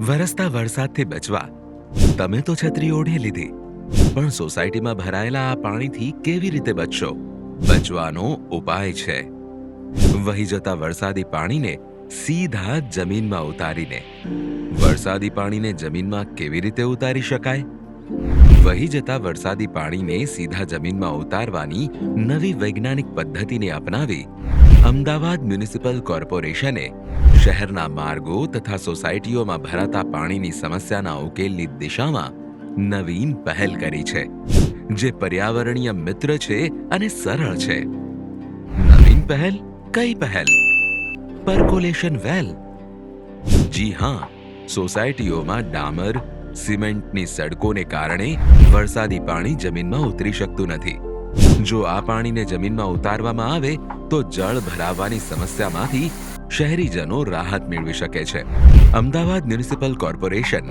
વરસતા વરસાદથી બચવા, તમે તો છત્રી ઓઢી લીધી. પણ સોસાયટીમાં ભરાયેલા આ પાણીથી કેવી રીતે બચશો? બચવાનો ઉપાય છે. વહી જતા વરસાદી પાણીને સીધા જમીનમાં ઉતારીને. વરસાદી પાણીને જમીનમાં કેવી રીતે ઉતારી શકાય? વહી જતા વરસાદી પાણીને સીધા જમીનમાં ઉતારવાની નવી વૈજ્ઞાનિક પદ્ધતિને અપનાવી અમદાવાદ મ્યુનિસિપલ કોર્પોરેશને શહેરના માર્ગો તથા સોસાયટીઓમાં ભરાતા પાણીની સમસ્યાના ઉકેલની દિશામાં નવીન પહેલ કરી છે, જે પર્યાવરણીય મિત્ર છે અને સરળ છે. નવીન પહેલ, કઈ પહેલ? પર્કોલેશન વેલ જી હા, સોસાયટીઓમાં ડામર, સિમેન્ટની સડકોને કારણે વરસાદી પાણી જમીનમાં ઉતરી શકતું નથી. જો આ પાણીને જમીનમાં ઉતારવામાં આવે, તો જળ ભરાવવાની સમસ્યામાંથી શહેરીજનો રાહત મેળવી શકે છે. અમદાવાદ મ્યુનિસિપલ કોર્પોરેશન,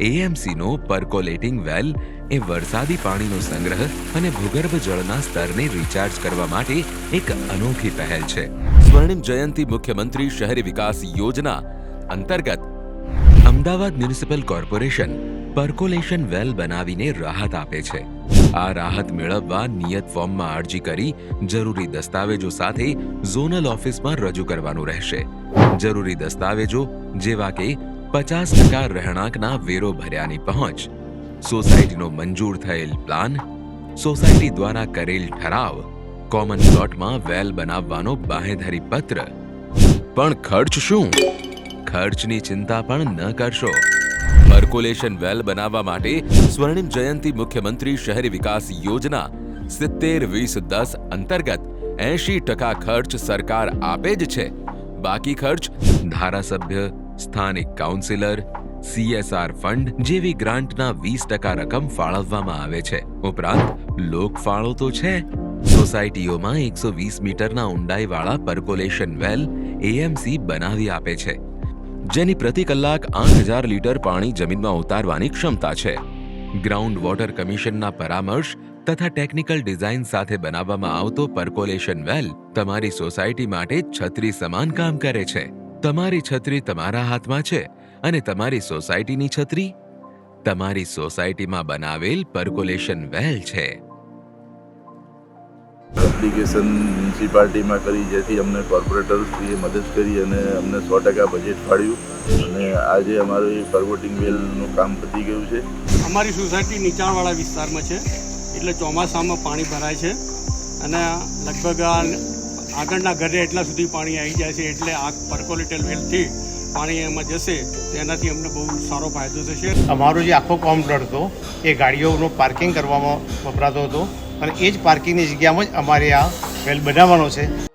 એએમસીનો પરકોલેટિંગ વેલ એ વરસાદી પાણીનો સંગ્રહ અને ભૂગર્ભ જળના સ્તરને રિચાર્જ કરવા માટે એક અનોખી પહેલ છે. સ્વર્ણિમ જયંતિ મુખ્યમંત્રી શહેરી વિકાસ યોજના અંતર્ગત Ahmedabad municipal corporation percolation well બનાવીને રાહત આપે છે. આ રાહત મેળવવા નિયત ફોર્મમાં અરજી કરી જરૂરી દસ્તાવેજો સાથે ઝોનલ ઓફિસમાં રજૂ કરવાનું રહેશે. જરૂરી દસ્તાવેજો જેવા કે પચાસ ટકા રહેણાંકના વેરો ભર્યાની પહોંચ, સોસાયટીનો મંજૂર થયેલ પ્લાન, સોસાયટી દ્વારા કરેલ ઠરાવ, કોમન પ્લોટમાં વેલ બનાવવાનો બાહેધરી પત્ર. પણ ખર્ચ શું? ખર્ચની ચિંતા પણ ન કરશો. પર્કોલેશન વેલ બનાવવા માટે સ્વર્ણિમ જયંતિ મુખ્યમંત્રી શહેરી વિકાસ યોજના સિત્તેર વીસ દસ અંતર્ગત એંશી ટકા ખર્ચ સરકાર આપે જ છે. બાકી ખર્ચ ધારાસભ્ય, સ્થાનિક કાઉન્સિલર સીએસઆર ફંડ જેવી ગ્રાન્ટના વીસ ટકા રકમ ફાળવવામાં આવે છે. ઉપરાંત લોક ફાળો તો છે. સોસાયટીઓમાં એકસો વીસ મીટરના ઊંડાઈવાળા પર્કોલેશન વેલ એએમસી બનાવી આપે છે. જેની પ્રતિ કલાક આઠ હજાર લીટર પાણી જમીનમાં ઉતારવાની ક્ષમતા છે. ગ્રાઉન્ડ વોટર કમિશનના પરામર્શ તથા ટેકનિકલ ડિઝાઇન સાથે બનાવવામાં આવતો પર્કોલેશન વેલ તમારી સોસાયટી માટે છત્રી સમાન કામ કરે છે. તમારી છત્રી તમારા હાથમાં છે અને તમારી સોસાયટીની છત્રી? તમારી સોસાયટીમાં બનાવેલ પર્કોલેશન વેલ છે. એપ્લિકેશન મ્યુનિસિપાલિટીમાં કરી જેથી અમને કોર્પોરેટરશ્રીએ મદદ કરી અને અમને સો ટકા બજેટ ફાળ્યું. અને આજે અમારું પરવોટિંગ પર્વોટિંગ વેલનું કામ પતી ગયું છે. અમારી સોસાયટી નીચાણવાળા વિસ્તારમાં છે એટલે ચોમાસામાં પાણી ભરાય છે. અને લગભગ આગળના ઘરે એટલા સુધી પાણી આવી જાય છે એટલે આ પર્કોલેટેલ વેલથી પાણી એમાં જશે તેનાથી અમને બહુ સારો ફાયદો થશે. અમારો જે આખો કોમ્પ્લેટ હતો એ ગાડીઓનું પાર્કિંગ કરવામાં વપરાતો હતો. અને એ જ પાર્કિંગની જગ્યામાં જ અમારે આ વેલ બનાવવાનો છે.